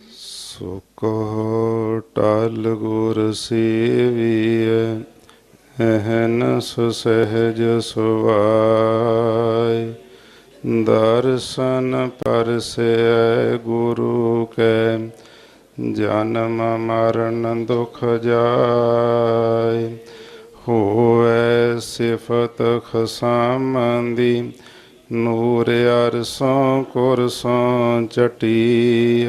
ਸੁਖ ਟਲ ਗੁਰ ਸੇਵੀਐ ਅਹਨਸ ਸੁਸਹਿਜ ਸੁਭਾਈ ਦਰਸ਼ਨ ਪਰਸੈ ਗੁਰੂ ਕੈ, ਜਨਮ ਮਰਨ ਦੁਖ ਜਾਏ ਹੋਵੇ ਸਿਫਤ ਖਸਾਮੰਦੀ, ਨੂਰ ਅਰਸੋਂ ਕੁਰਸੋਂ ਚਟੀ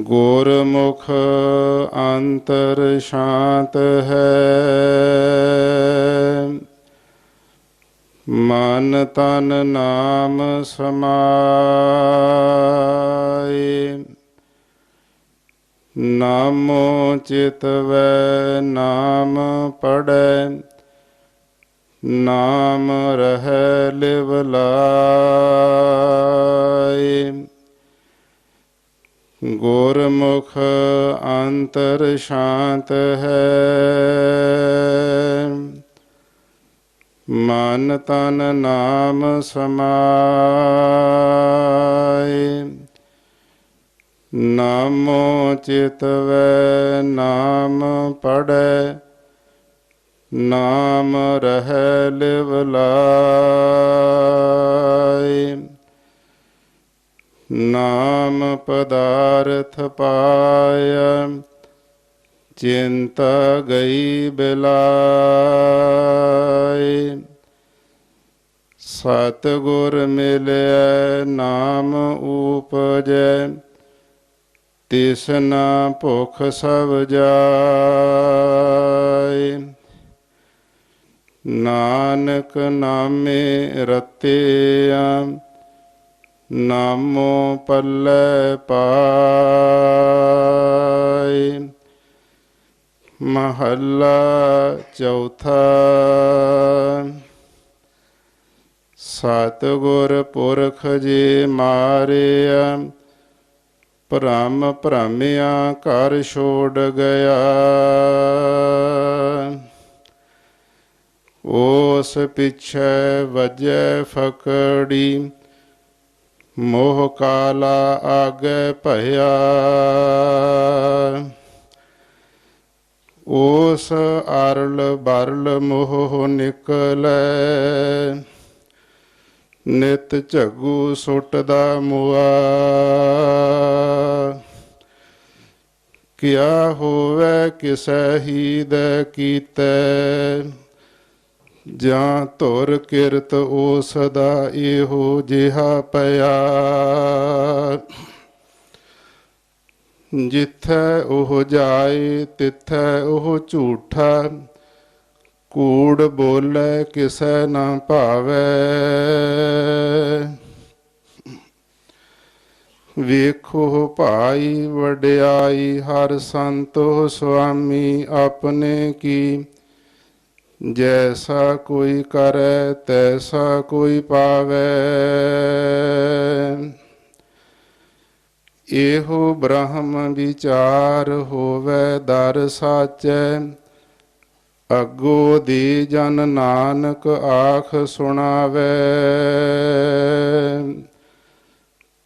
ਗੁਰਮੁਖ ਅੰਤਰ ਸ਼ਾਂਤ ਹੈ। ਮਨ ਤਨ ਨਾਮ ਸਮਾਏ। ਨਾਮੋ ਚਿਤਵੈ ਨਾਮ ਪੜੈ। ਨਾਮ ਰਹਿ ਲਿਵ ਲਾਇ ਗੁਰਮੁਖ ਅੰਤਰ ਸ਼ਾਂਤ ਹੈ। ਮਨ ਤਨ ਨਾਮ ਸਮਾਏ। ਨਾਮੋ ਚਿਤਵੈ ਨਾਮ ਪੜੈ ਨਾਮ ਰਹਿ ਲਿਵ ਲਾਇ ਨਾਮ ਪਦਾਰਥ ਪਾਇ ਚਿੰਤਾ ਗਈ ਬਿਲਾਈ ਸਤ ਗੁਰ ਮਿਲਿਆ ਨਾਮ ਊਪਜੈ ਤਿਸਨਾ ਭੁਖ ਸਭ ਜਾਏ। ਨਾਨਕ ਨਾਮੇ ਰਤਿਆ ਨਾਮੋ ਪੱਲੇ ਪਾਈ ਮਹੱਲਾ ਚੌਥਾ। ਸਤਿਗੁਰ ਪੁਰਖ ਜੀ ਮਾਰਿਆ, ਭ੍ਰਮ ਭ੍ਰਮਿਆ ਘਰ ਛੋੜ ਗਿਆ। ਉਸ ਪਿਛੈ ਵਜੈ ਫਕੜੀ ਮੋਹ ਕਾਲਾ ਆਗੇ ਭਇਆ। ਉਸ ਅਰਲ ਬਰਲ ਮੋਹ ਨਿਕਲੈ। ਨਿਤ ਝੱਗੂ ਸੁੱਟਦਾ ਮੁਆ। ਕਿਆ ਹੋਵੇ, ਕਿਸੈ ਹੀ ਦੇ ਕੀਤੇ। ਜਾਂ ਧੁਰ ਕਿਰਤ ਉਸ ਦਾ ਇਹੋ ਜਿਹਾ ਪਿਆ। ਜਿੱਥੈ ਉਹ ਜਾਏ, ਤਿੱਥੈ ਉਹ ਝੂਠਾ। ਕੂੜ ਬੋਲੇ ਕਿਸੈ ਨਾ ਭਾਵੇ। ਵੇਖੋ ਭਾਈ ਵਡਿਆਈ, ਹਰ ਸੰਤੋ ਸੁਆਮੀ ਆਪਣੇ ਕੀ ਜੈਸਾ ਕੋਈ ਕਰੈ, ਤੈਸਾ ਕੋਈ ਪਾਵੇ। ਇਹੋ ਬ੍ਰਹਮ ਵਿਚਾਰ ਹੋਵੇ, ਦਰ ਸਾਚੈ। ਅਗੋ ਦੀ ਜਨ ਨਾਨਕ ਆਖ ਸੁਣਾਵੇ।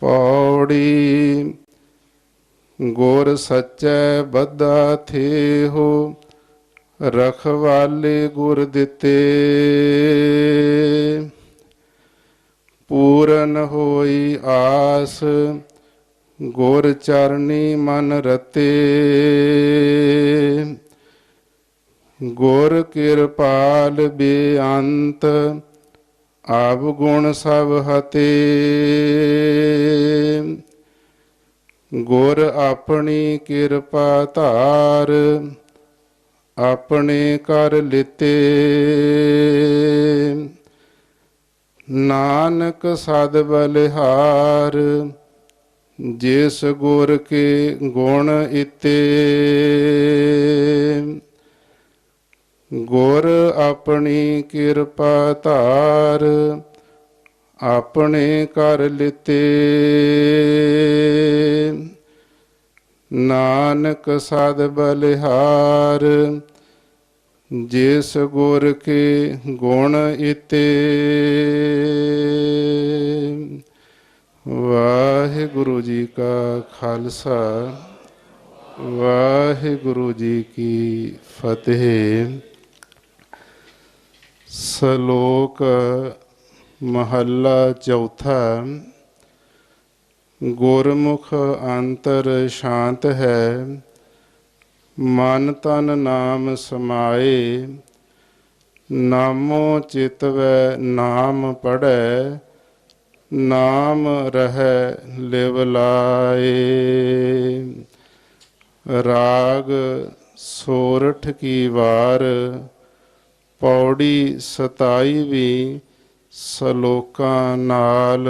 ਪੌੜੀ ਗੁਰ ਸੱਚੈ, ਬੱਧਾ ਥੇਹੋ। ਰਖਵਾਲੇ ਗੁਰ ਦਿੱਤੇ। ਪੂਰਨ ਹੋਈ ਆਸ, ਗੁਰ ਚਰਨੀ ਮਨ ਰਤੇ। ਗੁਰ ਕਿਰਪਾਲ ਬੇਅੰਤ, ਆਪ ਗੁਣ ਸਭ ਹਤੇ। ਗੁਰ ਆਪਣੀ ਕਿਰਪਾ ਧਾਰ ਆਪਣੇ ਕਰ ਲਿਤੇ। ਨਾਨਕ ਸਦ ਬਲਿਹਾਰ, ਜਿਸ ਗੁਰ ਕੇ ਗੁਣ ਇਤੇ। ਗੁਰ ਆਪਣੀ ਕਿਰਪਾ ਧਾਰ, ਆਪਣੇ ਕਰ ਲਿਤੇ। ਨਾਨਕ ਸਦ ਬਲਿਹਾਰ, ਜਿਸ ਗੁਰ ਕੇ ਗੁਣ ਇਤੇ। ਵਾਹਿਗੁਰੂ ਜੀ ਕਾ ਖਾਲਸਾ, ਵਾਹਿਗੁਰੂ ਜੀ ਕੀ ਫਤਿਹ। ਸ਼ਲੋਕ ਮਹੱਲਾ ਚੌਥਾ ਗੁਰਮੁਖ ਅੰਤਰ ਸ਼ਾਂਤ ਹੈ, ਮਨ ਤਨ ਨਾਮ ਸਮਾਏ, ਨਾਮੋ ਚਿਤਵੈ ਨਾਮ ਪੜੈ ਨਾਮ ਰਹੈ ਲਿਵ ਲਾਏ। ਰਾਗ ਸੋਰਠ ਕੀ ਵਾਰ, ਪੌੜੀ 27ਵੀਂ ਸ਼ਲੋਕਾਂ ਨਾਲ।